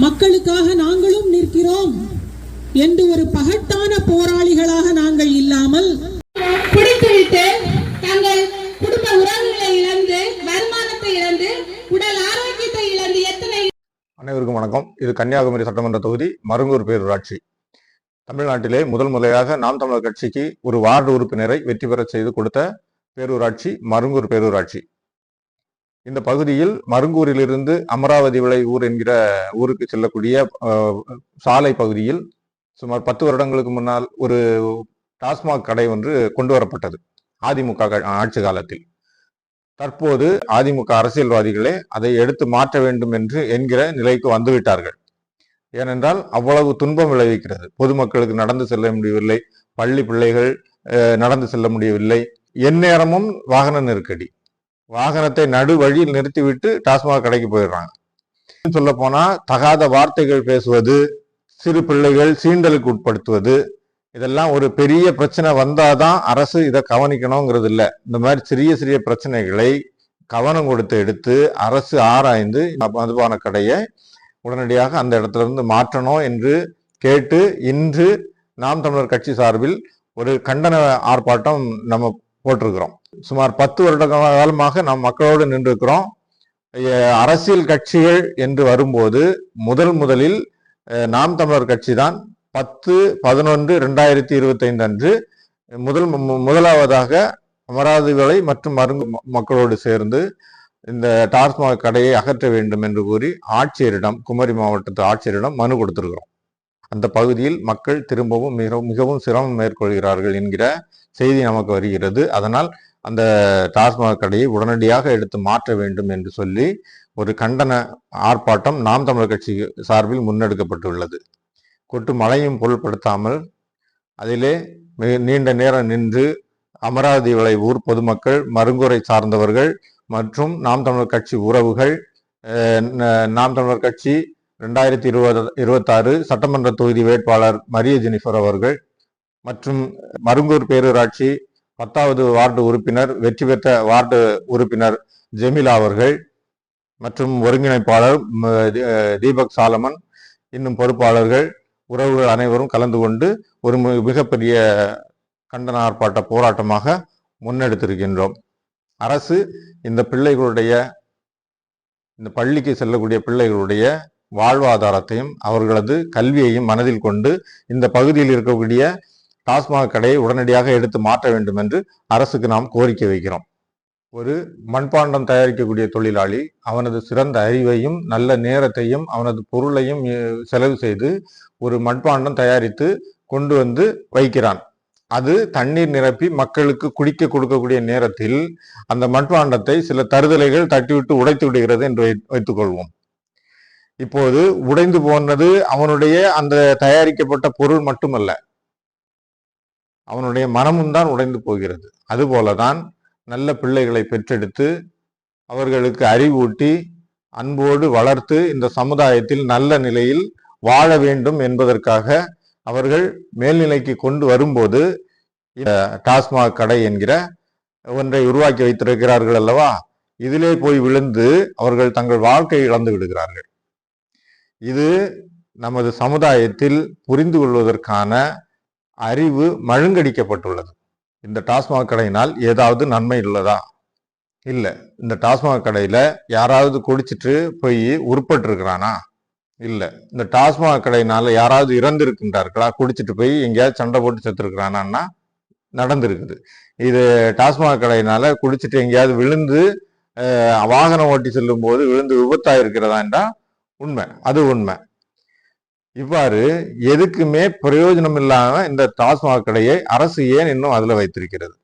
மக்களுக்காக நாங்களும் நிற்கிறோம் என்று ஒரு பகட்டான போராளிகளாக நாங்கள் இல்லாமல் குடித்துவிட்டு தங்கள் குடும்ப உறவுகளை இழந்து வருமானத்தை இழந்து உடல் ஆரோக்கியத்தை இழந்து எத்தனை அனைவருக்கும் வணக்கம். இது கன்னியாகுமரி சட்டமன்ற தொகுதி மருங்கூர் பேரூராட்சி. தமிழ்நாட்டிலே முதல் முறையாக நாம் தமிழர் கட்சிக்கு ஒரு வார்டு உறுப்பினரை வெற்றி பெறச் செய்து கொடுத்த பேரூராட்சி மருங்கூர் பேரூராட்சி. இந்த பகுதியில் மருங்கூரிலிருந்து அமராவதி விளை ஊர் என்கிற ஊருக்கு செல்லக்கூடிய சாலை பகுதியில் சுமார் பத்து வருடங்களுக்கு முன்னால் ஒரு டாஸ்மாக் கடை ஒன்று கொண்டு வரப்பட்டது அதிமுக க- ஆட்சி காலத்தில். தற்போது அதிமுக அரசியல்வாதிகளே அதை எடுத்து மாற்ற வேண்டும் என்று என்கிற நிலைக்கு வந்துவிட்டார்கள். ஏனென்றால் அவ்வளவு துன்பம் விளைவிக்கிறது. பொதுமக்களுக்கு நடந்து செல்ல முடியவில்லை பள்ளி பிள்ளைகள் நடந்து செல்ல முடியவில்லை. எந்நேரமும் வாகன நெருக்கடி. வாகனத்தை நடு வழியில் நிறுத்திவிட்டு டாஸ்மாக் கடைக்கு போயிடுறாங்க. சொல்ல போனா தகாத வார்த்தைகள் பேசுவது சிறு பிள்ளைகள் சீண்டலுக்கு உட்படுத்துவது இதெல்லாம் ஒரு பெரிய பிரச்சனை வந்தாதான் அரசு இதை கவனிக்கணுங்கிறது இல்லை இந்த மாதிரி சிறிய சிறிய பிரச்சனைகளை கவனம் கொடுத்து எடுத்து அரசு ஆராய்ந்து மதுபான கடையை உடனடியாக அந்த இடத்துல இருந்து மாற்றணும் என்று கேட்டு இன்று நாம் தமிழர் கட்சி சார்பில் ஒரு கண்டன ஆர்ப்பாட்டம் நம்ம போட்டிருக்கிறோம். சுமார் பத்து வருட காலமாக நாம் மக்களோடு நின்றிருக்கிறோம். அரசியல் கட்சிகள் என்று வரும்போது முதல் முதலில் நாம் தமிழர் கட்சி தான் பத்து பதினொன்று ரெண்டாயிரத்தி இருபத்தி ஐந்து அன்று முதல் மு- முதலாவதாக அமராவதி விலை மற்றும் மருங்கு ம- மக்களோடு சேர்ந்து இந்த டாஸ்மாக் கடையை அகற்ற வேண்டும் என்று கூறி ஆட்சியரிடம் குமரி மாவட்டத்து ஆட்சியரிடம் மனு கொடுத்திருக்கிறோம். அந்த பகுதியில் மக்கள் திரும்பவும் மிகவும் மிகவும் சிரமம் மேற்கொள்கிறார்கள் என்கிற செய்தி நமக்கு வருகிறது. அதனால் அந்த டாஸ்மாக் கடையை உடனடியாக எடுத்து மாற்ற வேண்டும் என்று சொல்லி ஒரு கண்டன ஆர்ப்பாட்டம் நாம் தமிழர் கட்சி சார்பில் முன்னெடுக்கப்பட்டுள்ளது. கொட்டு மழையும் பொருட்படுத்தாமல் அதிலே மிக நீண்ட நேரம் நின்று அமராவதி விளை ஊர் பொதுமக்கள் மருங்குறை சார்ந்தவர்கள் மற்றும் நாம் தமிழர் கட்சி உறவுகள் நாம் தமிழர் கட்சி ரெண்டாயிரத்தி இருபது இருபத்தாறு சட்டமன்ற தொகுதி வேட்பாளர் மரிய ஜெனிஃபர் அவர்கள் மற்றும் மருங்கூர் பேரூராட்சி பத்தாவது வார்டு உறுப்பினர் வெற்றி பெற்ற வார்டு உறுப்பினர் ஜெமிலா அவர்கள் மற்றும் ஒருங்கிணைப்பாளர் தீபக் சாலமன் இன்னும் பொறுப்பாளர்கள் உறவுகள் அனைவரும் கலந்து கொண்டு ஒரு மிகப்பெரிய கண்டன ஆர்ப்பாட்ட போராட்டமாக முன்னெடுத்திருக்கின்றோம். அரசு இந்த பிள்ளைகளுடைய இந்த பள்ளிக்கு செல்லக்கூடிய பிள்ளைகளுடைய வாழ்வாதாரத்தையும் அவர்களது கல்வியையும் மனதில் கொண்டு இந்த பகுதியில் இருக்கக்கூடிய டாஸ்மாக் கடையை உடனடியாக எடுத்து மாற்ற வேண்டும் என்று அரசுக்கு நாம் கோரிக்கை வைக்கிறோம். ஒரு மண்பாண்டம் தயாரிக்கக்கூடிய தொழிலாளி அவனது சிறந்த அறிவையும் நல்ல நேரத்தையும் அவனது பொருளையும் செலவு செய்து ஒரு மண்பாண்டம் தயாரித்து கொண்டு வந்து வைக்கிறான். அது தண்ணீர் நிரப்பி மக்களுக்கு குடிக்க கொடுக்கக்கூடிய நேரத்தில் அந்த மண்பாண்டத்தை சில தருதலைகள் தட்டிவிட்டு உடைத்து விடுகிறது என்று வை- இப்போது உடைந்து போனது அவனுடைய அந்த தயாரிக்கப்பட்ட பொருள் மட்டுமல்ல அவனுடைய மனமும் தான் உடைந்து போகிறது. அதுபோலதான் நல்ல பிள்ளைகளை பெற்றெடுத்து அவர்களுக்கு அறிவூட்டி அன்போடு வளர்த்து இந்த சமுதாயத்தில் நல்ல நிலையில் வாழ வேண்டும் என்பதற்காக அவர்கள் மேல்நிலைக்கு கொண்டு வரும்போது இந்த டாஸ்மாக் கடை என்கிற ஒன்றை உருவாக்கி வைத்திருக்கிறார்கள் அல்லவா? இதிலே போய் விழுந்து அவர்கள் தங்கள் வாழ்க்கையை இழந்து விடுகிறார்கள். இது நமது சமுதாயத்தில் புரிந்து கொள்வதற்கான அறிவு மழுங்கடிக்கப்பட்டுள்ளது. இந்த டாஸ்மாக் கடையினால் ஏதாவது நன்மை உள்ளதா? இல்லை. இந்த டாஸ்மாக் கடையில் யாராவது குடிச்சிட்டு போய் உருப்பட்டுருக்கிறானா? இல்லை. இந்த டாஸ்மாக் கடையினால யாராவது இறந்திருக்கின்றார்களா? குடிச்சிட்டு போய் எங்கேயாவது சண்டை போட்டு செத்துருக்கிறானான்னா நடந்திருக்குது. இது டாஸ்மாக் கடையினால குடிச்சிட்டு எங்கேயாவது விழுந்து வாகனம் ஓட்டி செல்லும் போது விழுந்து விபத்தாக இருக்கிறதாண்டா உண்மை. அது உண்மை. இவ்வாறு எதுக்குமே பிரயோஜனம் இல்லாம இந்த டாஸ்மாக் கடையை அரசு ஏன் இன்னும் அதுல வைத்திருக்கிறது?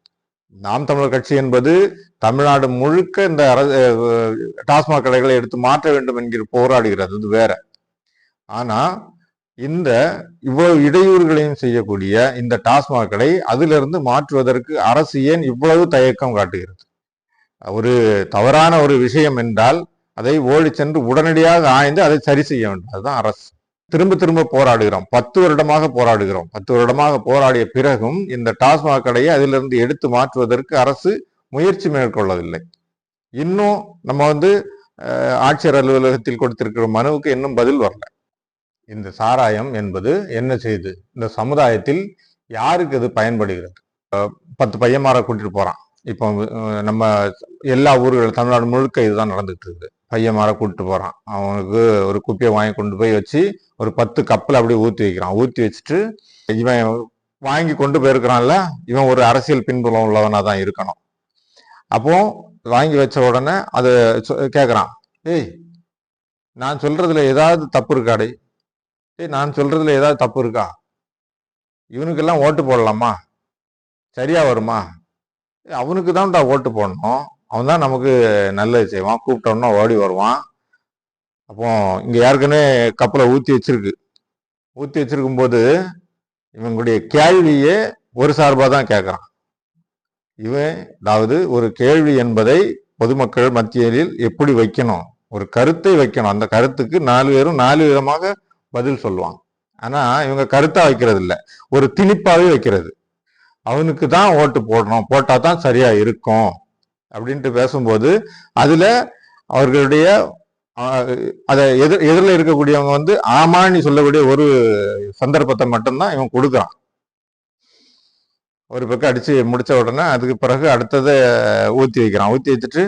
நாம் தமிழர் கட்சி என்பது தமிழ்நாடு முழுக்க இந்த அரசு டாஸ்மாக் கடைகளை எடுத்து மாற்ற வேண்டும் என்கிற போராடுகிறது. அது வேற. ஆனா இந்த இவ்வளவு இடையூறுகளையும் செய்யக்கூடிய இந்த டாஸ்மாக் கடை அதிலிருந்து மாற்றுவதற்கு அரசு ஏன் இவ்வளவு தயக்கம் காட்டுகிறது? ஒரு தவறான ஒரு விஷயம் என்றால் அதை ஓடி சென்று உடனடியாக ஆய்ந்து அதை சரி செய்ய வேண்டும் அதுதான் அரசு. திரும்ப திரும்ப போராடுகிறோம். பத்து வருடமாக போராடுகிறோம். பத்து வருடமாக போராடிய பிறகும் இந்த டாஸ்மாக் கடையை அதிலிருந்து எடுத்து மாற்றுவதற்கு அரசு முயற்சி மேற்கொள்ளவில்லை. இன்னும் நம்ம வந்து ஆட்சியர் அலுவலகத்தில் கொடுத்திருக்கிற மனுவுக்கு இன்னும் பதில் வரல. இந்த சாராயம் என்பது என்ன செய்யுது இந்த சமுதாயத்தில் யாருக்கு அது பயன்படுகிறது? பத்து பத்து மாற கூட்டிட்டு போறான். இப்போ நம்ம எல்லா ஊர்கள் தமிழ்நாடு முழுக்க இதுதான் நடந்துட்டு இருக்குது. பையன் மாற கூட்டிட்டு போகிறான் அவனுக்கு ஒரு குப்பியை வாங்கி கொண்டு போய் வச்சு ஒரு பத்து கப்பில் அப்படியே ஊற்றி வைக்கிறான். ஊற்றி வச்சுட்டு இவன் வாங்கி கொண்டு போயிருக்கிறான்ல இவன் ஒரு அரசியல் பின்புலம் உள்ளவனாக தான் இருக்கணும். அப்போ வாங்கி வச்ச உடனே அது கேட்குறான் ஏய் நான் சொல்றதுல ஏதாவது தப்பு இருக்காடி. ஏய் நான் சொல்றதுல ஏதாவது தப்பு இருக்கா? இவனுக்கெல்லாம் ஓட்டு போடலாமா? சரியா வருமா? ஏய், அவனுக்கு தான்டா ஓட்டு போடணும். அவன் தான் நமக்கு நல்லது செய்வான். கூப்பிட்டோம்னா ஓடி வருவான். அப்போ இங்கே ஏற்கனவே கப்பலை ஊற்றி வச்சிருக்கு. ஊற்றி வச்சிருக்கும் போது இவங்களுடைய கேள்வியே ஒரு சார்பாக தான் கேட்குறான் இவன் அதாவது ஒரு கேள்வி என்பதை பொதுமக்கள் மத்தியில் எப்படி வைக்கணும்? ஒரு கருத்தை வைக்கணும். அந்த கருத்துக்கு நாலு பேரும் நாலு விதமாக பதில் சொல்லுவாங்க. ஆனால் இவங்க கருத்தாக வைக்கிறது இல்லை ஒரு திணிப்பாகவே வைக்கிறது. அவனுக்கு தான் ஓட்டு போடணும். போட்டால் தான் சரியாக இருக்கும். அப்படின்ட்டு பேசும்போது அதுல அவர்களுடைய அதை எதிர் எதிரில் இருக்கக்கூடியவங்க வந்து ஆமான்னு சொல்லக்கூடிய ஒரு சந்தர்ப்பத்தை மட்டும்தான் இவன் கொடுக்குறான். ஒரு பக்கம் அடிச்சு முடிச்ச உடனே அதுக்கு பிறகு அடுத்ததை ஊத்தி வைக்கிறான். ஊத்தி வச்சுட்டு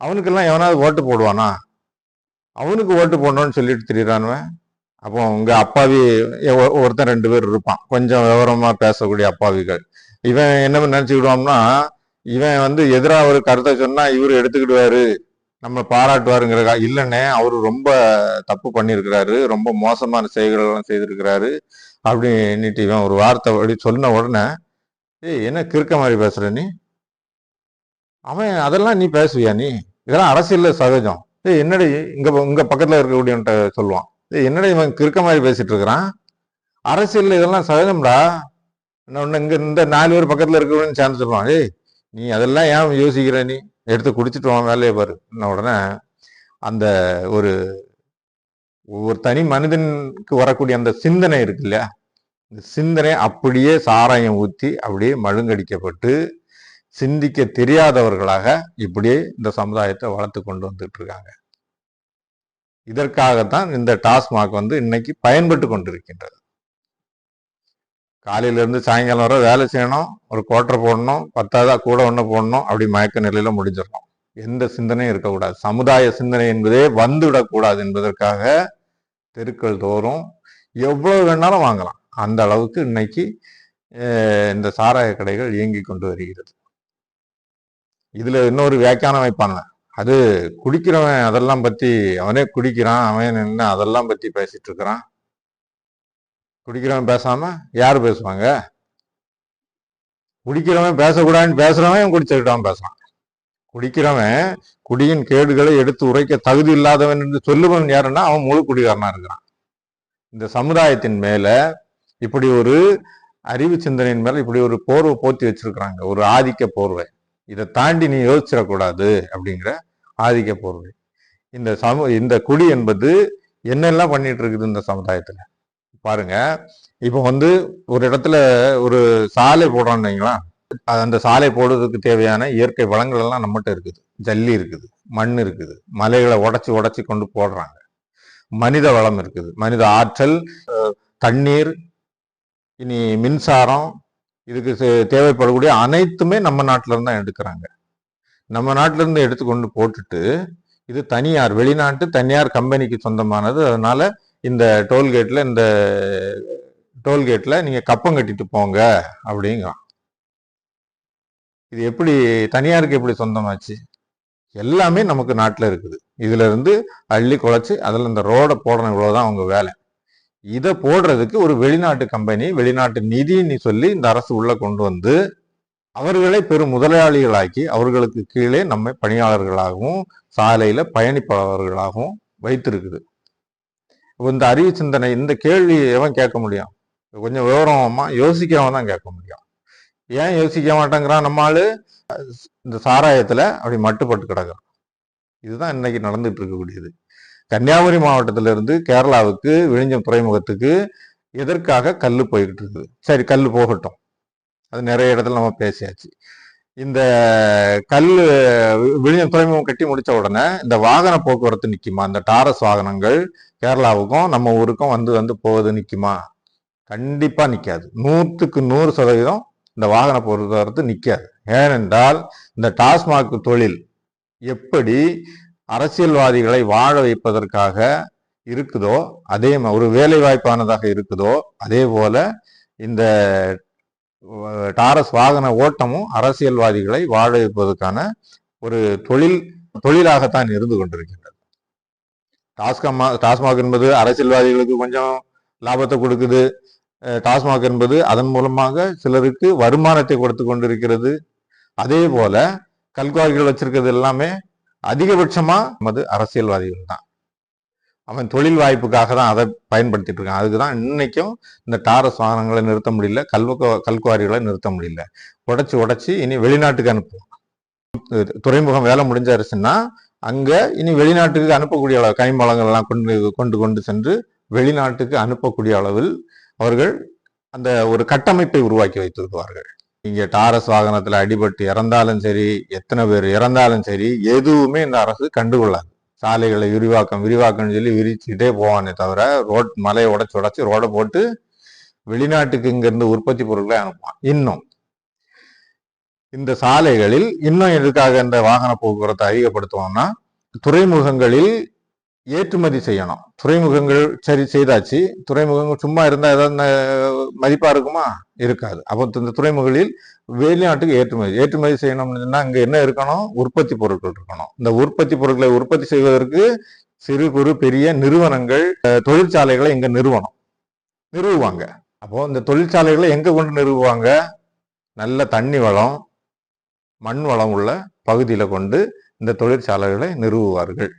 அவனுக்கெல்லாம் எவனாவது ஓட்டு போடுவானா? அவனுக்கு ஓட்டு போடணும்னு சொல்லிட்டு திரியிறானுவன் அப்போ உங்க அப்பாவி ஒருத்தன் ரெண்டு பேர் இருப்பான். கொஞ்சம் விவரமா பேசக்கூடிய அப்பாவிகள். இவன் என்ன நினைச்சுக்கிடுவான்னா இவன் வந்து எதிராக ஒரு கருத்தை சொன்னா இவரு எடுத்துக்கிடுவாரு. நம்ம பாராட்டுவாருங்கிறக்கா இல்லைன்னே அவரு ரொம்ப தப்பு பண்ணியிருக்கிறாரு ரொம்ப மோசமான செயல்களெல்லாம் செய்திருக்கிறாரு அப்படின்னுட்டு இவன் ஒரு வார்த்தை அப்படி சொன்ன உடனே ஏய் என்ன கிறுக்க மாதிரி பேசுற நீ? அவன் அதெல்லாம் நீ பேசுவியா நீ? இதெல்லாம் அரசியல்ல சகஜம். ஏய் என்னடி இங்க இங்க பக்கத்துல இருக்கக்கூடியவன்ட்ட சொல்லுவான். ஏய் என்னடா இவன் கிறுக்க மாதிரி பேசிட்டு இருக்கிறான்? அரசியல்ல இதெல்லாம் சகஜம்டா. இன்னும் இங்க இந்த நாலு பேர் பக்கத்துல இருக்கவன்னு சேர்ந்து சொல்லுவான். ஏய் நீ அதெல்லாம் ஏன் யோசிக்கிற? நீ எடுத்து குடிச்சிட்டு வான் வேலையை பாரு. உடனே அந்த ஒரு ஒரு தனி மனிதனுக்கு வரக்கூடிய அந்த சிந்தனை இருக்கு இல்லையா? இந்த சிந்தனை அப்படியே சாராயம் ஊற்றி அப்படியே மழுங்கடிக்கப்பட்டு சிந்திக்க தெரியாதவர்களாக இப்படியே இந்த சமுதாயத்தை வளர்த்து கொண்டு வந்துட்டு இருக்காங்க. இதற்காகத்தான் இந்த டாஸ்மாக் வந்து இன்னைக்கு பயன்பட்டு கொண்டிருக்கின்றது. காலையிலேருந்து சாயங்காலம் வர வேலை செய்யணும் ஒரு கோட்டர் போடணும் பத்தாவதா கூட ஒன்று போடணும் அப்படி மயக்க நிலையில் முடிஞ்சிடணும். எந்த சிந்தனையும் இருக்கக்கூடாது. சமுதாய சிந்தனை என்பதே வந்துவிடக்கூடாது என்பதற்காக தெருக்கள் தோறும் எவ்வளவு வேணாலும் வாங்கலாம். அந்த அளவுக்கு இன்னைக்கு இந்த சாராய கடைகள் இயங்கி கொண்டு வருகிறது. இதுல இன்னொரு வியாக்கியானம் வைப்பாங்க அது குடிக்கிறவன் அதெல்லாம் பத்தி அவனே குடிக்கிறான் அவன் என்ன அதெல்லாம் பத்தி பேசிட்டு இருக்கிறான். குடிக்கிறவன் பேசாம யார் பேசுவாங்க? குடிக்கிறவன் பேசக்கூடாதுன்னு பேசுறவன் குடிச்சுக்கிட்டவன் பேசுறான் குடிக்கிறவன் குடியின் கேடுகளை எடுத்து உரைக்க தகுதி இல்லாதவன் என்று சொல்லுவன் யாருன்னா அவன் முழு குடிகாரனா இருக்கிறான். இந்த சமுதாயத்தின் மேல இப்படி ஒரு அறிவு சிந்தனையின் மேல இப்படி ஒரு போர்வை போத்தி வச்சிருக்கிறாங்க. ஒரு ஆதிக்க போர்வை. இதை தாண்டி நீ யோசிச்சிடக்கூடாது அப்படிங்கிற ஆதிக்க போர்வை. இந்த சமு இந்த குடி என்பது என்னெல்லாம் பண்ணிட்டு இருக்குது இந்த சமுதாயத்துல? பாருங்க. இப்போ வந்து ஒரு இடத்துல ஒரு சாலை போடுறோம்னீங்களா வைங்களேன். அது அந்த சாலை போடுறதுக்கு தேவையான இயற்கை வளங்கள் எல்லாம் நம்மகிட்ட இருக்குது. ஜல்லி இருக்குது மண் இருக்குது மலைகளை உடச்சி உடைச்சி கொண்டு போடுறாங்க. மனித வளம் இருக்குது மனித ஆற்றல் தண்ணீர் இனி மின்சாரம் இதுக்கு தேவைப்படக்கூடிய அனைத்துமே நம்ம நாட்டில இருந்து தான் எடுக்கிறாங்க. நம்ம நாட்டில இருந்து எடுத்துக்கொண்டு போட்டுட்டு இது தனியார் வெளிநாட்டு தனியார் கம்பெனிக்கு சொந்தமானது. அதனால இந்த டோல்கேட்ல இந்த டோல்கேட்ல நீங்க கப்பம் கட்டிட்டு போங்க அப்படிங்கிறான் இது எப்படி தனியாருக்கு எப்படி சொந்தமாச்சு? எல்லாமே நமக்கு நாட்டில் இருக்குது. இதுல இருந்து அள்ளி குழச்சி அதில் இந்த ரோடை போடணும் இவ்வளோதான் அவங்க வேலை. இதை போடுறதுக்கு ஒரு வெளிநாட்டு கம்பெனி வெளிநாட்டு நிதின்னு சொல்லி இந்த அரசு உள்ள கொண்டு வந்து அவர்களை பெரும் முதலாளிகளாக்கி அவர்களுக்கு கீழே நம்மை பணியாளர்களாகவும் சாலையில பயணிப்பவர்களாகவும் வைத்திருக்குது. இந்த அறிவு சிந்தனை இந்த கேள்வி எவன் கேட்க முடியும்? கொஞ்சம் விவரமா யோசிக்கிறவன் தான் கேட்க முடியும். ஏன் யோசிக்க மாட்டேங்கிறான் நம்மால் இந்த சாராயத்தில் அப்படி மட்டுப்பட்டு கிடக்கிறான். இதுதான் இன்னைக்கு நடந்துட்டு இருக்கக்கூடியது. கன்னியாகுமரி மாவட்டத்திலிருந்து கேரளாவுக்கு விழிஞ்சம் துறைமுகத்துக்கு எதற்காக கல் போய்கிட்டு இருக்குது? சரி கல் போகட்டும். அது நிறைய இடத்துல நம்ம பேசியாச்சு. இந்த கல் விழிஞம் துறைமுகம் கட்டி முடித்த உடனே இந்த வாகன போக்குவரத்து நிற்குமா இந்த டாரஸ் வாகனங்கள் கேரளாவுக்கும் நம்ம ஊருக்கும் வந்து வந்து போவது நிற்குமா கண்டிப்பாக நிற்காது நூற்றுக்கு நூறு சதவீதம் இந்த வாகன போக்குவரத்து நிற்காது ஏனென்றால் இந்த டாஸ்மாக் தொழில் எப்படி அரசியல்வாதிகளை வாழ வைப்பதற்காக இருக்குதோ அதே ஒரு வேலை வாய்ப்பானதாக இருக்குதோ அதே போல இந்த டாரஸ் வாகன ஓட்டமும் அரசியல்வாதிகளை வாழ வைப்பதற்கான ஒரு தொழில் தொழிலாகத்தான் இருந்து கொண்டிருக்கின்றது. டாஸ்கமா டாஸ்மாக் என்பது அரசியல்வாதிகளுக்கு கொஞ்சம் லாபத்தை கொடுக்குது. டாஸ்மாக் என்பது அதன் மூலமாக சிலருக்கு வருமானத்தை கொடுத்து கொண்டிருக்கிறது. அதே போல கல்குவாரிகள் வச்சிருக்கிறது எல்லாமே அதிகபட்சமா நமது அரசியல்வாதிகள் தான். அவன் தொழில் வாய்ப்புக்காக தான் அதை பயன்படுத்திட்டு இருக்கான் அதுக்கு தான் இன்னைக்கும் இந்த டாரஸ் வாகனங்களை நிறுத்த முடியல கல்வ கல்குவாரிகளை நிறுத்த முடியல. உடச்சி உடச்சி இனி வெளிநாட்டுக்கு அனுப்புவோம். துறைமுகம் வேலை முடிஞ்சாருச்சுன்னா அங்கே இனி வெளிநாட்டுக்கு அனுப்பக்கூடிய அளவு கனிமலங்கள் எல்லாம் கொண்டு கொண்டு கொண்டு சென்று வெளிநாட்டுக்கு அனுப்பக்கூடிய அளவில் அவர்கள் அந்த ஒரு கட்டமைப்பை உருவாக்கி வைத்திருப்பார்கள். இங்கே டாரஸ் வாகனத்தில் அடிபட்டு இறந்தாலும் சரி எத்தனை பேர் இறந்தாலும் சரி எதுவுமே இந்த அரசு கண்டுகொள்ளாது. சாலைகளை விரிவாக்கம் விரிவாக்கம்னு சொல்லி விரிச்சுட்டே போவானே தவிர ரோட் மலையை உடச்சி உடச்சி ரோடை போட்டு வெளிநாட்டுக்கு இங்கிருந்து உற்பத்தி பொருட்களை அனுப்புவான். இன்னும். இந்த சாலைகளில் இன்னும் எதுக்காக இந்த வாகன போக்குவரத்தை அதிகப்படுத்துவோம்னா துறைமுகங்களில் ஏற்றுமதி செய்யணும். துறைமுகங்கள் சரி செய்தாச்சு. துறைமுகங்கள் சும்மா இருந்தால் ஏதாவது மதிப்பாக இருக்குமா? இருக்காது. அப்போ இந்த துறைமுகங்களில் வெளிநாட்டுக்கு ஏற்றுமதி ஏற்றுமதி செய்யணும்னா அங்கே என்ன இருக்கணும்? உற்பத்தி பொருட்கள் இருக்கணும். இந்த உற்பத்தி பொருட்களை உற்பத்தி செய்வதற்கு சிறு குறு பெரிய நிறுவனங்கள் தொழிற்சாலைகளை இங்கே நிறுவனம். நிறுவுவாங்க. அப்போ இந்த தொழிற்சாலைகளை எங்கே கொண்டு நிறுவுவாங்க? நல்ல தண்ணி வளம் மண் வளம் உள்ள பகுதியில் கொண்டு இந்த தொழிற்சாலைகளை நிறுவுவார்கள்.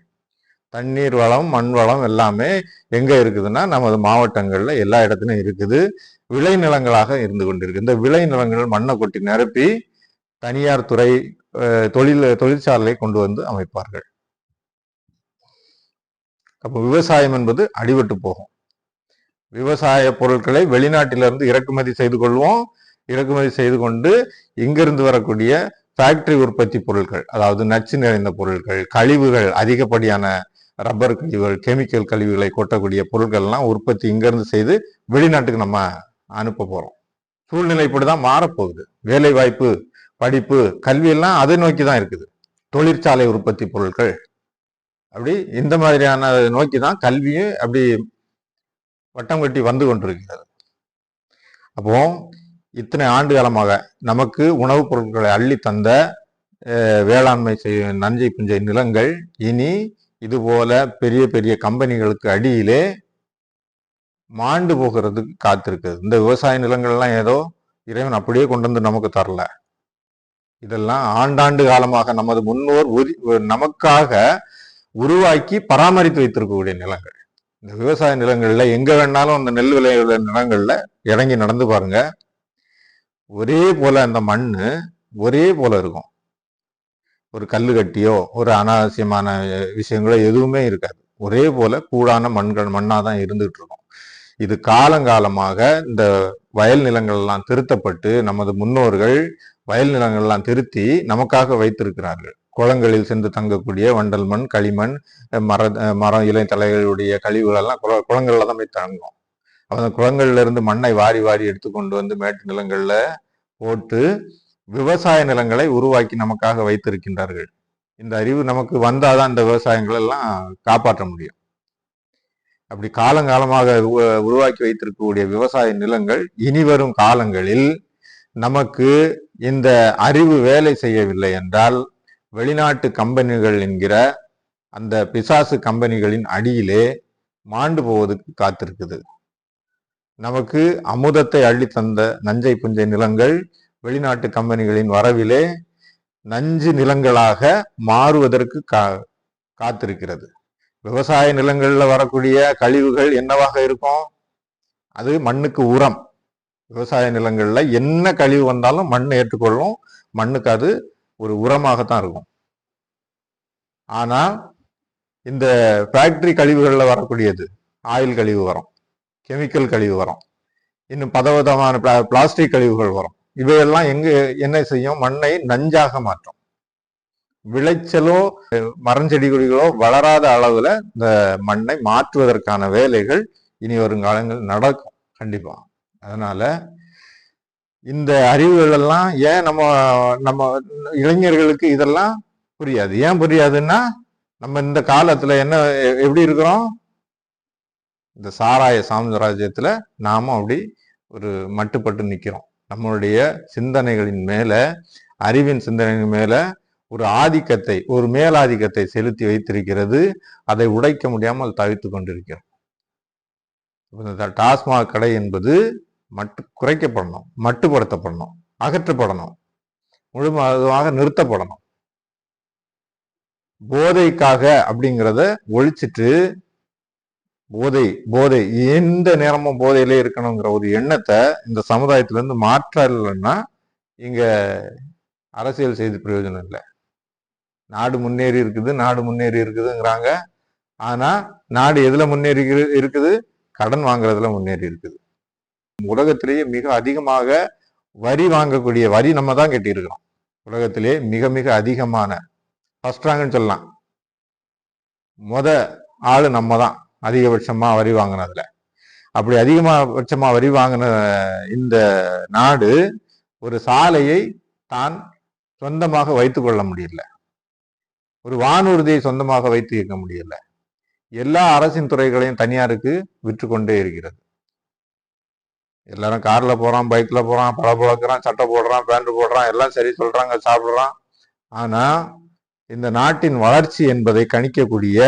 தண்ணீர் வளம் மண் வளம் எல்லாமே எங்கே இருக்குதுன்னா நமது மாவட்டங்களில் எல்லா இடத்துலையும் இருக்குது. விளைநிலங்களாக இருந்து கொண்டிருக்கு. இந்த விளைநிலங்கள் மண்ணை கொட்டி நிரப்பி தனியார் துறை தொழில் தொழிற்சாலையை கொண்டு வந்து அமைப்பார்கள். அப்போ விவசாயம் என்பது அடிபட்டு போகும். விவசாய பொருட்களை வெளிநாட்டிலிருந்து இறக்குமதி செய்து கொள்வோம். இறக்குமதி செய்து கொண்டு இங்கிருந்து வரக்கூடிய ஃபேக்டரி உற்பத்தி பொருட்கள் அதாவது நச்சு நிறைந்த பொருட்கள் கழிவுகள் அதிகப்படியான ரப்பர் கழிவுகள் கெமிக்கல் கழிவுகளை கொட்டக்கூடிய பொருட்கள்லாம் உற்பத்தி இங்கேருந்து செய்து வெளிநாட்டுக்கு நம்ம அனுப்ப போகிறோம் சூழ்நிலை இப்படி தான் மாறப்போகுது. வேலை வாய்ப்பு படிப்பு கல்வியெல்லாம் அதை நோக்கி தான் இருக்குது. தொழிற்சாலை உற்பத்தி பொருட்கள். அப்படி இந்த மாதிரியான நோக்கி தான் கல்வியும் அப்படி வட்டம் கட்டி வந்து கொண்டிருக்கிறது. அப்போ இத்தனை ஆண்டு காலமாக நமக்கு உணவுப் பொருட்களை அள்ளி தந்த வேளாண்மை செய்ய நஞ்சை புஞ்சை நிலங்கள் இனி இது போல பெரிய பெரிய கம்பெனிகளுக்கு அடியிலே மாண்டு போகிறதுக்கு காத்திருக்குது. இந்த விவசாய நிலங்கள்லாம் ஏதோ இறைவன் அப்படியே கொண்டு வந்து நமக்கு தரல. இதெல்லாம் ஆண்டாண்டு காலமாக நமது முன்னோர் உரி நமக்காக உருவாக்கி பராமரித்து வைத்திருக்கக்கூடிய நிலங்கள். இந்த விவசாய நிலங்கள்ல எங்க வேணாலும் அந்த நெல் விளையுள்ள நிலங்கள்ல இறங்கி நடந்து பாருங்க. ஒரே போல அந்த மண் ஒரே போல இருக்கும். ஒரு கல்லு கட்டியோ ஒரு அனாவசியமான விஷயங்களோ எதுவுமே இருக்காது. ஒரே போல கூடான மண்கள் மண்ணாக தான் இருந்துகிட்டு இருக்கும் இது காலங்காலமாக இந்த வயல் நிலங்கள் எல்லாம் திருத்தப்பட்டு நமது முன்னோர்கள் வயல் நிலங்கள் எல்லாம் திருத்தி நமக்காக வைத்திருக்கிறார்கள். குளங்களில் சென்று தங்கக்கூடிய வண்டல் மண் களிமண் மர மரம் இலை தலைகளுடைய கழிவுகள் எல்லாம் குள குளங்கள்ல தான் போய் தங்கும். அந்த குளங்கள்ல இருந்து மண்ணை வாரி வாரி எடுத்துக்கொண்டு வந்து மேட்டு நிலங்கள்ல போட்டு விவசாய நிலங்களை உருவாக்கி நமக்காக வைத்திருக்கின்றார்கள். இந்த அறிவு நமக்கு வந்தாதான் இந்த விவசாயங்கள் எல்லாம் காப்பாற்ற முடியும். அப்படி காலங்காலமாக உ- உருவாக்கி வைத்திருக்கக்கூடிய விவசாய நிலங்கள் இனி வரும் காலங்களில் நமக்கு இந்த அறிவு வேலை செய்யவில்லை என்றால் வெளிநாட்டு கம்பெனிகள் என்கிற அந்த பிசாசு கம்பெனிகளின் அடியிலே மாண்டு போவதற்கு காத்திருக்குது. நமக்கு அமுதத்தை அள்ளி தந்த நஞ்சை புஞ்சை நிலங்கள் வெளிநாட்டு கம்பெனிகளின் வரவிலே நஞ்சு நிலங்களாக மாறுவதற்கு கா காத்திருக்கிறது. விவசாய நிலங்களில் வரக்கூடிய கழிவுகள் என்னவாக இருக்கும்? அது மண்ணுக்கு உரம். விவசாய நிலங்களில் என்ன கழிவு வந்தாலும் மண் ஏற்றுக்கொள்ளும். மண்ணுக்கு அது ஒரு உரமாகத்தான் இருக்கும். ஆனால் இந்த ஃபேக்டரி கழிவுகளில் வரக்கூடியது ஆயில் கழிவு வரும் கெமிக்கல் கழிவு வரும். இன்னும் பதவிதமான பிளாஸ்டிக் கழிவுகள் வரும். இவையெல்லாம் எங்க என்ன செய்யும்? மண்ணை நஞ்சாக மாற்றும். விளைச்சலோ மரஞ்செடி கொடிகளோ வளராத அளவுல இந்த மண்ணை மாற்றுவதற்கான வேலைகள் இனி வருங்காலங்கள் நடக்கும் கண்டிப்பா. அதனால இந்த அறிவுகள் எல்லாம் ஏன் நம்ம நம்ம இளைஞர்களுக்கு இதெல்லாம் புரியாது? ஏன் புரியாதுன்னா நம்ம இந்த காலத்துல என்ன எ- எப்படி இருக்கிறோம்? இந்த சாராய சாம்ராஜ்யத்துல நாம அப்படி ஒரு மட்டுப்பட்டு நிக்கிறோம். நம்மளுடைய சிந்தனைகளின் மேல அறிவின் சிந்தனையின் மேல ஒரு ஆதிக்கத்தை ஒரு மேலாதிக்கத்தை செலுத்தி வைத்திருக்கிறது. அதை உடைக்க முடியாமல் தவித்து கொண்டிருக்கிறோம் இந்த டாஸ்மாக் கடை என்பது மட்டு குறைக்கப்படணும் மட்டுப்படுத்தப்படணும் அகற்றப்படணும் முழுமையாக நிறுத்தப்படணும். போதைக்காக அப்படிங்கிறத ஒழிச்சிட்டு போதை போதை. எந்த நேரமும் போதையிலே இருக்கணுங்கிற ஒரு எண்ணத்தை இந்த சமுதாயத்திலேருந்து மாற்ற மாற்றலைன்னா இங்கே அரசியல் செய்து பிரயோஜனம் இல்லை. நாடு முன்னேறி இருக்குது நாடு முன்னேறி இருக்குதுங்கிறாங்க. ஆனால் நாடு எதில் முன்னேறி இருக்குது? கடன் வாங்குறதுல முன்னேறி இருக்குது. உலகத்திலேயே மிக அதிகமாக வரி வாங்கக்கூடிய வரி நம்ம தான் கட்டியிருக்கிறோம். உலகத்திலே மிக மிக அதிகமான. ஃபஸ்ட் ரேங்க்னு சொல்லலாம். முத ஆள் நம்ம தான். அதிகபட்சமாக வரி வாங்கினதுல. அப்படி அதிகபட்சமாக வரி வாங்கின இந்த நாடு ஒரு சாலையை தான் சொந்தமாக வைத்துக்கொள்ள முடியல. ஒரு வானூர்தியை சொந்தமாக வைத்து இருக்க முடியல. எல்லா அரசின் துறைகளையும் தனியாருக்கு விற்று கொண்டே இருக்கிறது. எல்லாரும் கார்ல போறான் பைக்ல போறான் பல புழக்கிறான் சட்டை போடுறான் பேண்ட் போடுறான் எல்லாம் சரி சொல்றாங்க சாப்பிடுறான். ஆனா இந்த நாட்டின் வளர்ச்சி என்பதை கணிக்கக்கூடிய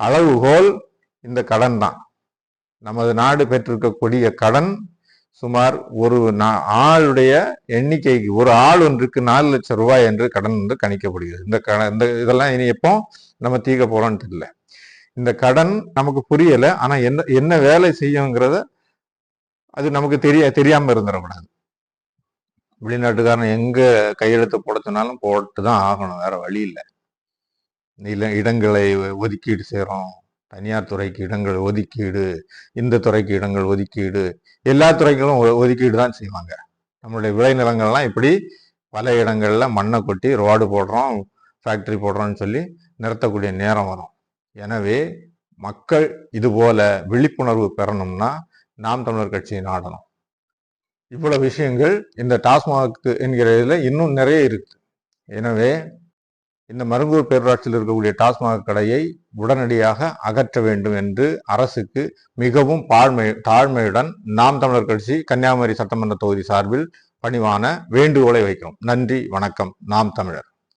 அளவுகோல் இந்த கடன் தான். நமது நாடு பெற்றிருக்கக்கூடிய கடன் சுமார் ஒரு நா- ஆளுடைய எண்ணிக்கைக்கு ஒரு ஆள் ஒன்றுக்கு நாலு லட்சம் ரூபாய் என்று கடன் வந்து கணிக்கப்படுகிறது. இந்த கடன் இந்த இதெல்லாம் இனி எப்போ நம்ம தீர்க்க போறோம்னு தெரியல. இந்த கடன் நமக்கு புரியல. ஆனா என்ன என்ன வேலை செய்யுங்கிறத அது நமக்கு தெரிய தெரியாம இருந்துடக்கூடாது. வெளிநாட்டுக்காரன் எங்க கையெழுத்து போட சொன்னாலும் போட்டு தான் ஆகணும். வேற வழி இல்லை. இடங்களை ஒதுக்கீடு செய்றோம். தனியார் துறைக்கு இடங்கள் ஒதுக்கீடு இந்த துறைக்கு இடங்கள் ஒதுக்கீடு எல்லா துறைகளும் ஒ- ஒதுக்கீடு தான் செய்வாங்க. நம்மளுடைய விளைநிலங்கள்லாம் இப்படி பல இடங்களில் மண்ணை கொட்டி ரோடு போடுறோம் ஃபேக்டரி போடுறோம்னு சொல்லி நிறுத்தக்கூடிய நேரம் வரும். எனவே மக்கள் இது போல விழிப்புணர்வு பெறணும்னா நாம் தமிழர் கட்சியை நாடணும். இவ்வளவு விஷயங்கள் இந்த டாஸ்மாக் என்கிற இதில் இன்னும் நிறைய இருக்கு. எனவே இந்த மருங்கூர் பேரூராட்சியில் இருக்கக்கூடிய டாஸ்மாக் கடையை உடனடியாக அகற்ற வேண்டும் என்று அரசுக்கு மிகவும் பாழ்மை தாழ்மையுடன் நாம் தமிழர் கட்சி கன்னியாகுமரி சட்டமன்ற தொகுதி சார்பில் பணிவான வேண்டுகோளை வைக்கிறோம். நன்றி வணக்கம். நாம் தமிழர்.